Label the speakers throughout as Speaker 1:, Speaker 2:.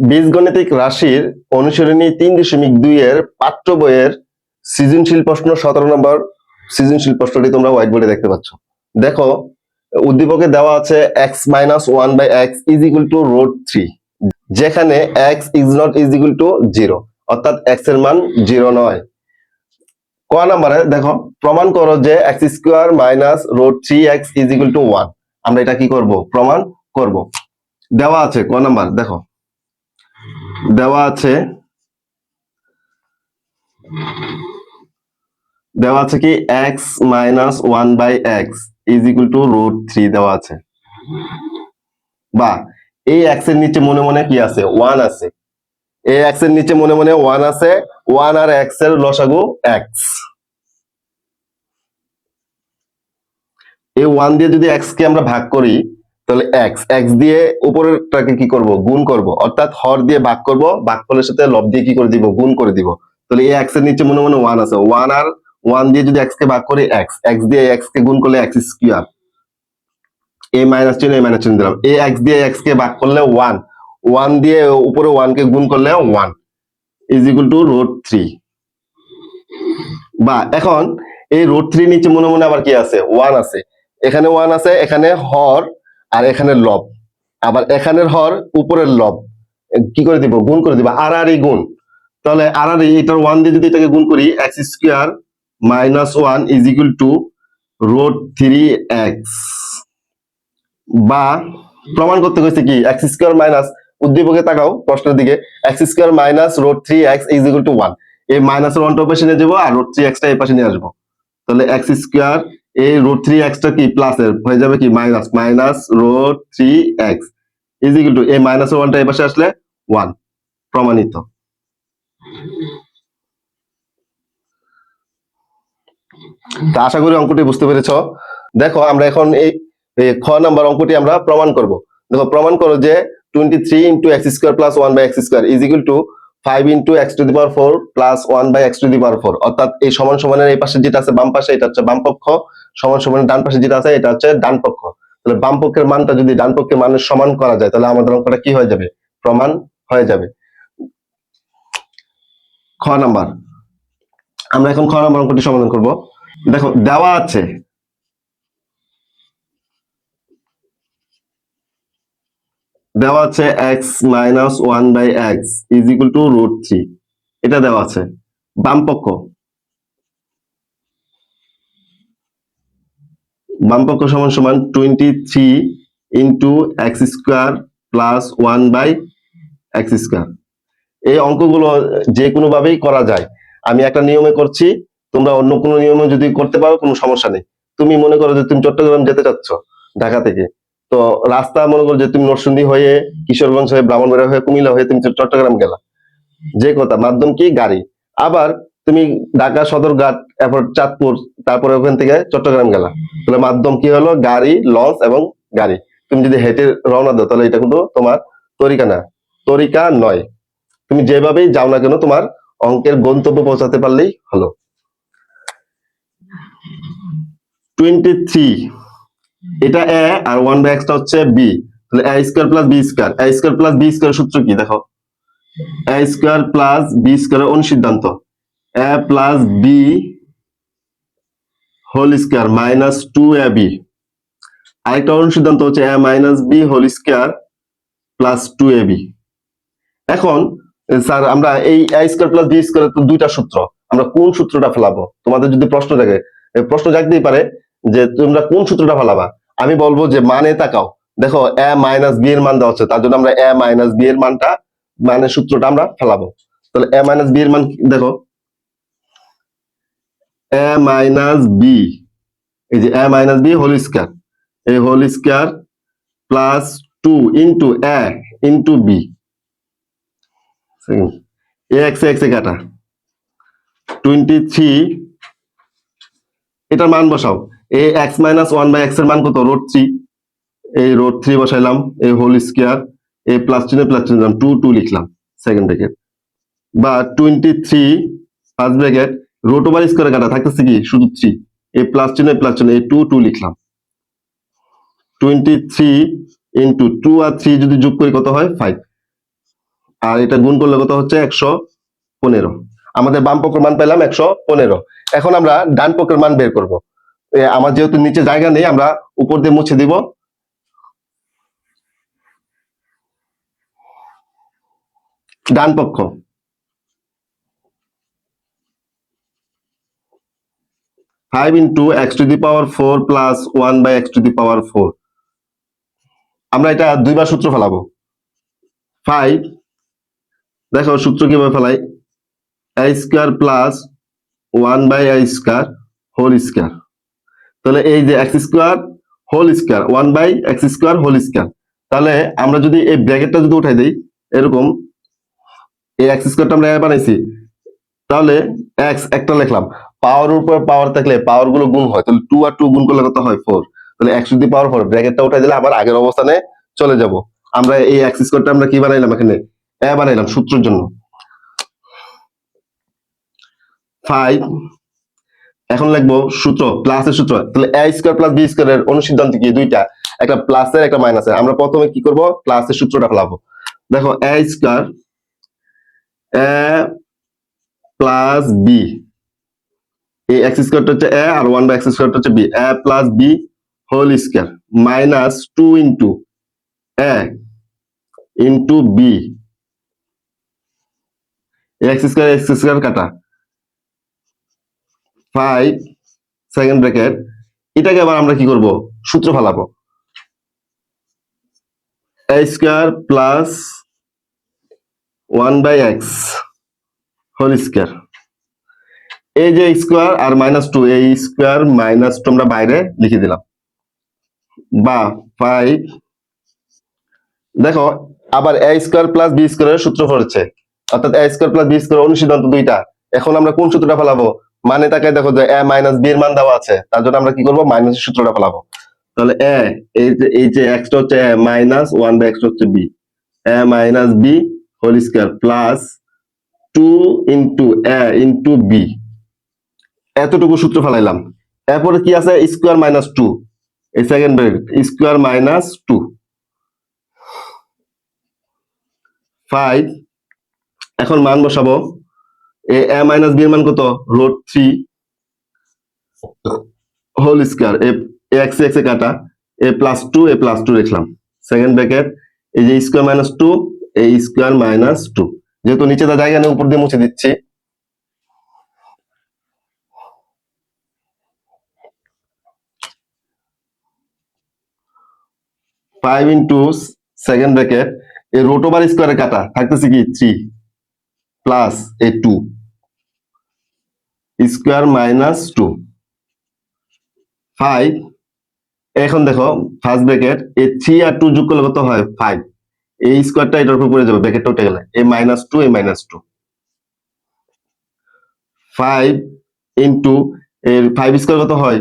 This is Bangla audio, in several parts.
Speaker 1: বীজগণিতিক রাশির অনুসরণী তিন দশমিক দুই এর পাঠ্য বইয়ের সৃজনশীল প্রশ্ন সতেরো নম্বর সৃজনশীল প্রশ্নটি তোমরা হোয়াইট বোর্ডে দেখতে পাচ্ছ। দেখো, উদ্দীপকে দেওয়া আছে x minus one by x is equal to root three যেখানে x is not is equal to zero অর্থাৎ এক্সের মান জিরো নয়। ক নাম্বারে দেখো, প্রমাণ করো যে x square minus root three x is equal to one আমরা এটা কি করব? প্রমাণ করব। দেওয়া আছে ক নাম্বার, দেখো। দেওয়া আছে। দেওয়া আছে কি? X minus one by x is equal to root three দেওয়া আছে। বা, এই এক্সের নিচে মনে মনে কি আছে? ওয়ান আছে। এই এক্সের নিচে মনে মনে ওয়ান আছে। ওয়ান আর এক্সের লসাগু এক্স এই ওয়ান দিয়ে যদি এক্স কে আমরা ভাগ করি তাহলে এক্স এক্স দিয়ে উপরেরটাকে কি করব? গুণ করব। অর্থাৎ হর দিয়ে ভাগ করব, ভাগফলের সাথে লব দিয়ে কি করে দিব? গুণ করে দিব। তাহলে এই এক্সের নিচে মনে মনে ওয়ান আছে। ওয়ান আর ওয়ান দিয়ে যদি এক্স কে ভাগ করি এক্স এক্স দিয়ে এক্স কে গুণ করলে এক্স স্কোয়ার এ মাইনাস চিহ্ন এ মাইনাস চিহ্ন দিলাম। এ এক্স দিয়ে এক্স কে ভাগ করলে ওয়ান ওয়ান দিয়ে উপরে ওয়ান কে গুণ করলে one is equal to root three বা এখন এই রোড থ্রি নিচে মনে মনে আবার কি আছে? ওয়ান আছে। এখানে ওয়ান আছে, এখানে হর আর এখানে লব। আবার এখানের হর উপরের লব। কি করে দিব? গুণ করে দিব। আর আর গুণ। তাহলে আর আর এটার ওয়ান দিয়ে যদি এটাকে গুণ করি X square minus one is equal to root three X বা প্রমাণ করতে হয়েছে কি এক্স স্কোয়ার মাইনাস উদ্দীপকে তাকাও প্রশ্নের দিকে। X square minus root three X is equal to one এই মাইনাসের ওয়ানটা পাশে নিয়ে যাব আর রোড থ্রি এক্সটা এই পাশে নিয়ে আসব। তাহলে এক্স স্কোয়ার এই রোড থ্রি এক্সটা কি? প্লাসের হয়ে যাবে কি? Minus minus root three X is equal to এই মাইনাসের ওয়ানটা এই পাশে আসলে ওয়ান প্রমাণিত। তা আশা করি অঙ্কটি বুঝতে পেরেছ। দেখো, আমরা এখন এই খ নাম্বার অঙ্কটি আমরা প্রমাণ করব। দেখো, প্রমাণ করো যে twenty three into X square plus one by X square is equal to five into X to the power four plus one by X to the power four অর্থাৎ এই সমান সমানের এই পাশে যেটা আছে, বাম পাশে, এটা হচ্ছে বাম পক্ষ। সমান সমানের ডান পাশে যেটা আছে, এটা হচ্ছে ডান পক্ষ। তাহলে বাম পক্ষের মানটা যদি ডান পক্ষের মানের সমান করা যায়, তাহলে আমাদের অঙ্কটা কি হয়ে যাবে? প্রমাণ হয়ে যাবে। খ নাম্বার। আমরা এখন খ নাম্বার অঙ্কটি সমাধান করব। দেখো, দেওয়া আছে। দেওয়া আছে X minus one by X is equal to root three এটা দেওয়া আছে। বাম পক্ষ। বাম পক্ষ সমান সমান twenty three into X square plus one by X square এই অঙ্কগুলো যে কোনো ভাবেই করা যায়। আমি একটা নিয়মে করছি, তোমরা অন্য কোনো নিয়মে যদি করতে পারো, কোনো সমস্যা নেই। তুমি মনে করো যে তুমি চট্টগ্রাম যেতে চাচ্ছ ঢাকা থেকে। তো রাস্তা মনে করো যে তুমি নরসিংদী হয়ে, কিশোরগঞ্জ হয়ে, ব্রাহ্মণবাড়িয়া হয়ে, কুমিল্লা হয়ে তুমি চট্টগ্রাম গেলা। যে কথা, মাধ্যম কি? গাড়ি। আবার তুমি ঢাকা সদরঘাট এরপর চাঁদপুর, তারপরে ওখান থেকে চট্টগ্রাম গেলা। তাহলে মাধ্যম কি হলো? গাড়ি, লঞ্চ এবং গাড়ি। তুমি যদি হেঁটে রওনা দাও, তাহলে এটা কিন্তু তোমার তরিকা না তরিকা নয়। তুমি যেভাবেই যাও না কেন, তোমার অঙ্কের গন্তব্য পৌঁছাতে পারলেই হলো। টোয়েন্টি থ্রি এটা এ আর ওয়ান বাই এক্সটা হচ্ছে বি তাহলে A square plus B square A square plus B square সূত্র কি? দেখো। A square plus B square অনুসিদ্ধান্ত। A plus B whole square minus two আরেকটা অনুসিদ্ধান্ত হচ্ছে A minus B whole square plus two এখন স্যার, আমরা এই A square plus B square তো দুইটা সূত্র, আমরা কোন সূত্রটা ফেলাবো? তোমাদের যদি প্রশ্ন থাকে প্রশ্ন জাগতেই পারে যে তোমরা কোন সূত্রটা ফেলাবা? আমি বলব যে মানে তাকাও। দেখো এ মাইনাস বি এর মান দেওয়া হচ্ছে, তার জন্য আমরা এ মাইনাস বি এর মানটা মানে সূত্রটা আমরা ফেলাবো। তাহলে এ মাইনাস বি এর মান দেখো এ মাইনাস বি এই যে A minus B whole square এই whole square plus two into A into B A X X A কাটা। টোয়েন্টি থ্রি এটার মান বসাও। A X minus one by এক্সের মান কত? রোড থ্রি এই রোড থ্রি বসাইলাম। এই হোল স্কোয়ার এই প্লাস চিহ্ন চিহ্ন দিলাম। টু টু লিখলাম। সেকেন্ড ব্র্যাকেট বা twenty three first bracket root over স্কোয়ারে কাটা থাকতেছে কি? শুধু থ্রি এ প্লাস চিহ্ন প্লাস চিহ্ন এই টু টু লিখলাম। টোয়েন্টি থ্রি ইন্টু টু আর থ্রি যদি যোগ করি কত হয়? ফাইভ আর এটা গুণ করলে কত হচ্ছে? একশো পনেরো। আমাদের বাম পক্ষের মান পেলাম একশো পনেরো। এখন আমরা ডান পক্ষের মান বের করব। এ, আমার যেহেতু নিচে জায়গা নেই আমরা উপর দিয়ে মুছে দিব। ডান পক্ষ। Five into X to the power four plus one by X to the power four আমরা এটা দুইবার সূত্র ফেলাবো। ফাইভ দেখো সূত্র কীভাবে ফেলাই? I square plus one by I square whole square তাহলে এই যে X square whole square one by X square whole square তাহলে আমরা যদি এই ব্র্যাকেটটা যদি উঠাই দিই, এরকম এই এক্স স্কোয়ারটা আমরা বানাইছি তাহলে এক্স একটা লিখলাম। পাওয়ার উপর পাওয়ার থাকলে পাওয়ারগুলো গুণ হয়। তাহলে টু আর টু গুণ করলে কত হয়? ফোর তাহলে এক্স যদি পাওয়ার ফোর ব্র্যাকেটটা উঠাই দিলে আবার আগের অবস্থানে চলে যাব। আমরা এই এক্স স্কোয়ারটা আমরা কি বানাইলাম এখানে? এ বানাইলাম সূত্রের জন্য। ফাইভ এখন লিখব সূত্র প্লাসের সূত্র। তাহলে এ স্কোয়ার প্লাস বি স্কোয়ারের অনুসিদ্ধান্ত কি? দুইটা। একটা প্লাসের একটা মাইনাসের আমরা প্রথমে কি করব? প্লাসের সূত্রটা ফেলাবো। দেখো এ স্কোয়ার প্লাস বি এই এক্স স্কোয়ারটা হচ্ছে এ আর ওয়ান বাই এক্স স্কোয়ারটা হচ্ছে B A plus B whole square minus two into A into B X square X square কাটা। ফাইভ সেকেন্ড ব্র্যাকেট এটাকে আবার আমরা কি করব? সূত্র ফেলাবো। A square plus one by X whole square এই যে স্কোয়ার আর মাইনাস টু এই স্কোয়ার মাইনাস টু আমরা বাইরে লিখে দিলাম। বা ফাইভ দেখো, আবার এ স্কোয়ার প্লাস বি স্কোয়ারের সূত্র পড়েছে। অর্থাৎ A square plus B square অনুসিদ্ধান্ত দুইটা। এখন আমরা কোন সূত্রটা ফেলাবো? মানে তাকে দেখো যে এ মাইনাস বি এর মান দেওয়া আছে। তার জন্য আমরা কি করব? মাইনাস সূত্রটা ফেলাবো। তাহলে এ এই যে এই যে এক্সটা হচ্ছে এ মাইনাস ওয়ান বাই এক্সটা হচ্ছে B A minus B whole square plus two into A into B এতটুকু সূত্র ফেলাইলাম। এরপরে কি আছে? Square minus two second square minus two five এখন মান বসাবো। এ এ মাইনাস বি এর মান কত? Root three whole square A X X A কাটা। A plus two A plus two লিখলাম। সেকেন্ড ব্র্যাকেট এই যে স্কোয়ার মাইনাস টু এই স্কোয়ার মাইনাস টু যেহেতু নিচে তার জায়গা নেই, উপর দিয়ে মুছে দিচ্ছি। ফাইভ ইন্টু সেকেন্ড ব্র্যাকেট এই রোট ওভার স্কোয়ারে কাটা, থাকতেছে কি? Three plus A two square minus two five এখন দেখো ফার্স্ট ব্র্যাকেট এই থ্রি আর টু যোগ করলে কত হয়? ফাইভ এই স্কোয়ারটা এটার উপর পড়ে যাবে ব্র্যাকেটটা উঠে গেলে। A minus two A minus two five into এর ফাইভ স্কোয়ার কত হয়?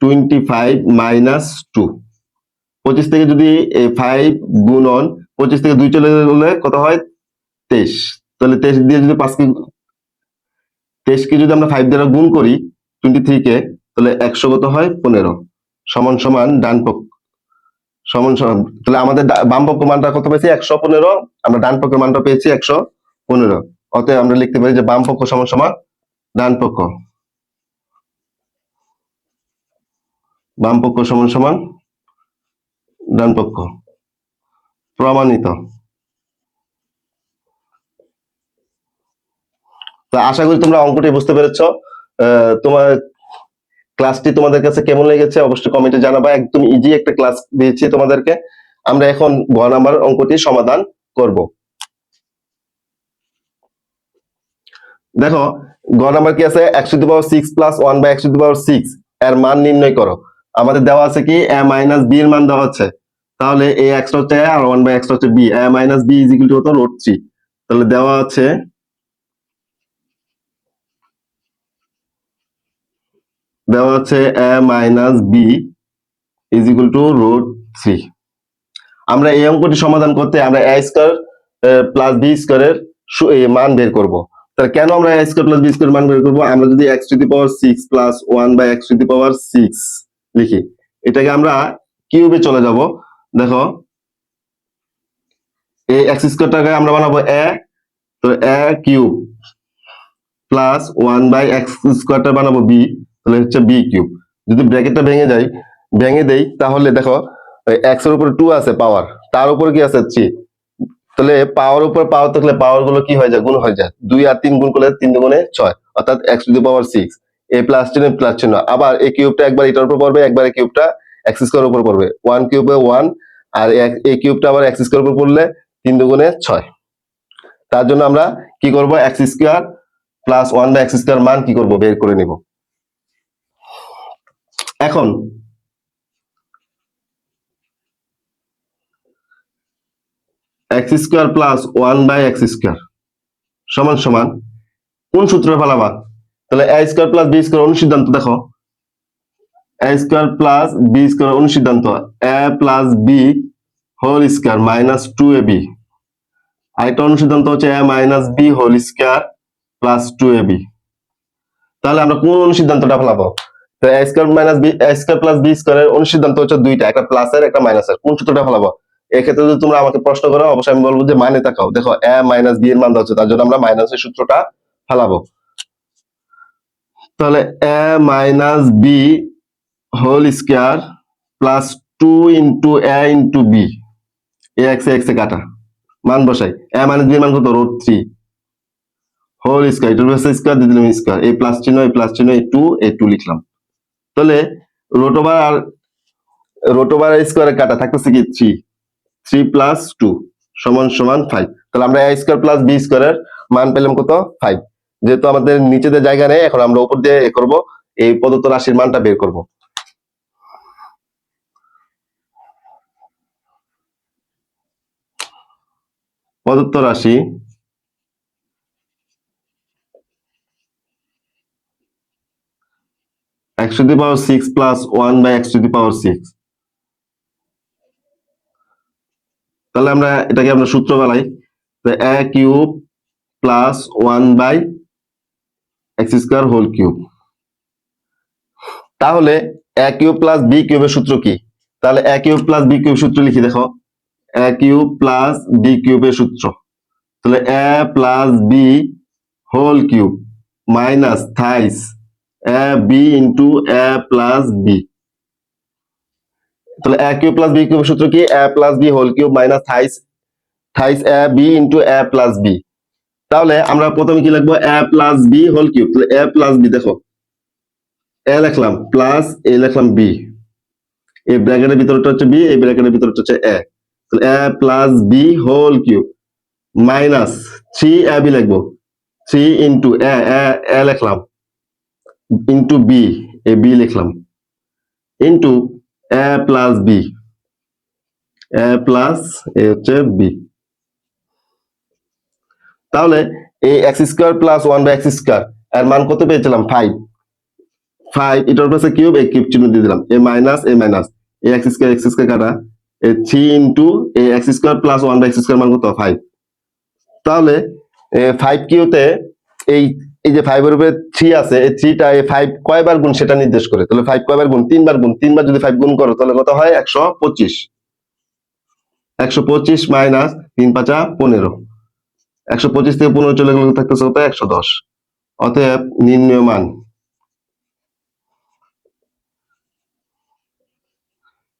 Speaker 1: টোয়েন্টি ফাইভ মাইনাস টু পঁচিশ থেকে যদি ফাইভ গুণন পঁচিশ থেকে দুই চলে গেলে কত হয়? তেইশ। তাহলে তেইশ দিয়ে যদি পাঁচ পাঁচকে, তেইশকে যদি আমরা ফাইভ দ্বারা গুণ করি টোয়েন্টি থ্রি কে, তাহলে একশো কত হয়? পনেরো। সমান সমান ডান পক্ষ সমান সমান তাহলে আমাদের বাম পক্ষ মানটা কত পেয়েছি? একশো পনেরো। আমরা ডান পক্ষের মানটা পেয়েছি একশো পনেরো। অতএব আমরা লিখতে পারি যে বাম পক্ষ সমান সমান ডান পক্ষ। বাম পক্ষ সমান সমান ডান পক্ষ। প্রমাণিত। তো আশা করি তোমরা অঙ্কটি বুঝতে পেরেছ। তোমার ক্লাসটি তোমাদের কাছে কেমন লেগেছে অবশ্যই কমেন্টে জানাবা। একদম ইজি একটা ক্লাস দিয়েছি তোমাদেরকে। আমরা এখন গ নাম্বার অঙ্কটি সমাধান করব। দেখো, গ নাম্বার কি আছে? একশো two power six plus one by একশো টু পাওয়ার সিক্স এর মান নির্ণয় করো। আমাদের দেওয়া আছে কি? এ মাইনাস বি এর মান দেওয়া আছে তাহলে এ এক্স হচ্ছে আর ওয়ান বাই এক্স হচ্ছে B A minus B is equal to কত রোড থ্রি তাহলে দেওয়া আছে দেওয়া আছে A minus B is equal to root three. আমরা এই অঙ্কটি সমাধান করতে আমরা এ স্কোয়ার প্লাস বি স্কোয়ারের মান বের করব। তাহলে কেন আমরা A square plus B square মান বের করব? আমরা যদি X to the power six plus one by X to the power six লিখি। এটাকে আমরা কিউবে চলে যাব। দেখো, এই এক্স স্কোয়ারটাকে আমরা বানাবো এ, তো A cube plus one by X স্কোয়ারটা বানাবো বি। তাহলে হচ্ছে বি কিউব যদি ব্র্যাকেটটা ভেঙে যায়, ভেঙে দেই, তাহলে দেখো এক্সের উপরে টু আছে পাওয়ার তার উপরে কি আছে? থ্রি তাহলে পাওয়ার উপর পাওয়ার থাকলে পাওয়ারগুলো কি হয়ে যায়? গুণ হয়ে যায়। দুই আর তিন গুণ করলে তিন গুণে ছয়। অর্থাৎ X to the power six A plus চিহ্ন প্লাস চিহ্ন। আবার এই কিউবটা একবার এটার উপর পড়বে, একবার এই কিউবটা এক্স স্কোয়ার উপর পড়বে। ওয়ান কিউবে ওয়ান আর এই কিউবটা আবার এক্স স্কোয়ার উপর পড়লে তিন দুগুণে ছয়। তার জন্য আমরা কি করব? X square plus one by X square মান কি করব? বের করে নিব। এখন X square plus one by X square সমান সমান কোন সূত্রে ফেলাবা তাহলে A square plus B square অনুসিদ্ধান্ত দেখো। A square plus B square অনুসিদ্ধান্ত। A plus B whole square minus two A B আরেকটা অনুসিদ্ধান্ত হচ্ছে A minus B whole square plus two A B তাহলে আমরা কোন অনুসিদ্ধান্তটা ফেলাবো? তো A square minus B A square plus B স্কোয়ারের অনুসিদ্ধান্ত হচ্ছে দুইটা, একটা প্লাসের একটা মাইনাসের কোন সূত্রটা ফেলাবো এক্ষেত্রে যদি তোমরা আমাকে প্রশ্ন করো, অবশ্যই আমি বলব যে মানে তাকাও দেখো এ মাইনাস বি এর মান হচ্ছে, তার জন্য আমরা মাইনাসের সূত্রটা ফেলাবো। তাহলে A minus B whole square plus two into A into B A X X A কাটা। মান বসাই। এ মাইনাস বি মান কত? রোড থ্রি হোল স্কোয়ার হচ্ছে স্কোয়ার দিয়ে দিলাম স্কোয়ার এই প্লাস চিহ্ন এই প্লাস চিহ্ন এই টু এই টু লিখলাম। তাহলে রোট আর রোট ওভার স্কোয়ারে কাটা থাকতেছে কি? থ্রি থ্রি প্লাস টু সমান সমান ফাইভ তাহলে আমরা এ স্কোয়ার প্লাস বি স্কোয়ারের মান পেলাম কত? ফাইভ যেহেতু আমাদের নিচেতে জায়গা নেই, এখন আমরা উপর দিয়ে করব, এই প্রদত্ত রাশির মানটা বের করব। প্রদত্ত রাশি X to the power six plus one by X to the power six তাহলে আমরা এটাকে আমরা সূত্র বেলাই A cube plus one by X square whole cube তাহলে এ কিউব প্লাস বি কিউবের সূত্র কি? তাহলে A cube plus B cube সূত্র লিখি, দেখো। এ কিউব প্লাস বি কিউবের সূত্র। তাহলে A plus B whole cube minus thrice A B into A তাহলে বি এ বি এ আমরা প্রথমে কি লিখব? A plus B whole cube তাহলে এ প্লাস বি দেখো। এ লিখলাম প্লাস এ লিখলাম বি এই ব্র্যাকেটের ভিতরটা হচ্ছে বি এই ব্র্যাকেটের ভিতরটা হচ্ছে এ তাহলে A plus B whole cube minus three A B লিখব। থ্রি ইন্টু এ এ লিখলাম। ইন্টু বি এ বি লিখলাম। Into A plus B A plus A হচ্ছে বি তাহলে এই X square plus one by X square এর মান কত পেয়েছিলাম? ফাইভ ফাইভ এটার পাশে কিউব এই কিউব চিহ্ন দিয়ে দিলাম। A minus A minus A X square X square কাটা। A three into A X square plus one by X square মান কত? ফাইভ তাহলে ফাইভ কিউতে এই এই যে ফাইভ এর উপরে থ্রি আছে, এই থ্রিটা এই ফাইভ কয়বার গুণ সেটা নির্দেশ করে? তাহলে ফাইভ কয়বার গুণ? তিনবার গুণ। তিনবার যদি ফাইভ গুণ করো, তাহলে কত হয়? একশো পঁচিশ। একশো পঁচিশ মাইনাস তিন পাঁচা পনেরো। একশো পঁচিশ থেকে পনেরো চলে গেলে থাকতেছে কত? একশো দশ। অতএব নির্ণয় মান।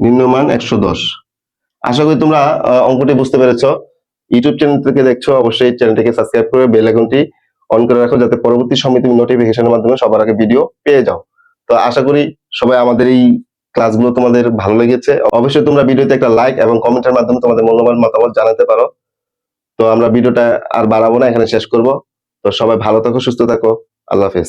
Speaker 1: নির্ণয় মান একশো দশ। আশা করি তোমরা অঙ্কটি বুঝতে পেরেছ। ইউটিউব চ্যানেল থেকে দেখছ, অবশ্যই চ্যানেলটিকে সাবস্ক্রাইব করে বেল আইকনটি অন করে রাখো যাতে পরবর্তী সময় তুমি নোটিফিকেশনের মাধ্যমে সবার আগে ভিডিও পেয়ে যাও। তো আশা করি সবাই আমাদের এই ক্লাসগুলো তোমাদের ভালো লেগেছে। অবশ্যই তোমরা ভিডিওতে একটা লাইক এবং কমেন্টের মাধ্যমে তোমাদের মূল্যবান মতামত জানাতে পারো। তো আমরা ভিডিওটা আর বাড়াবো না, এখানে শেষ করব। তো সবাই ভালো থাকো, সুস্থ থাকো। আল্লাহ হাফেজ।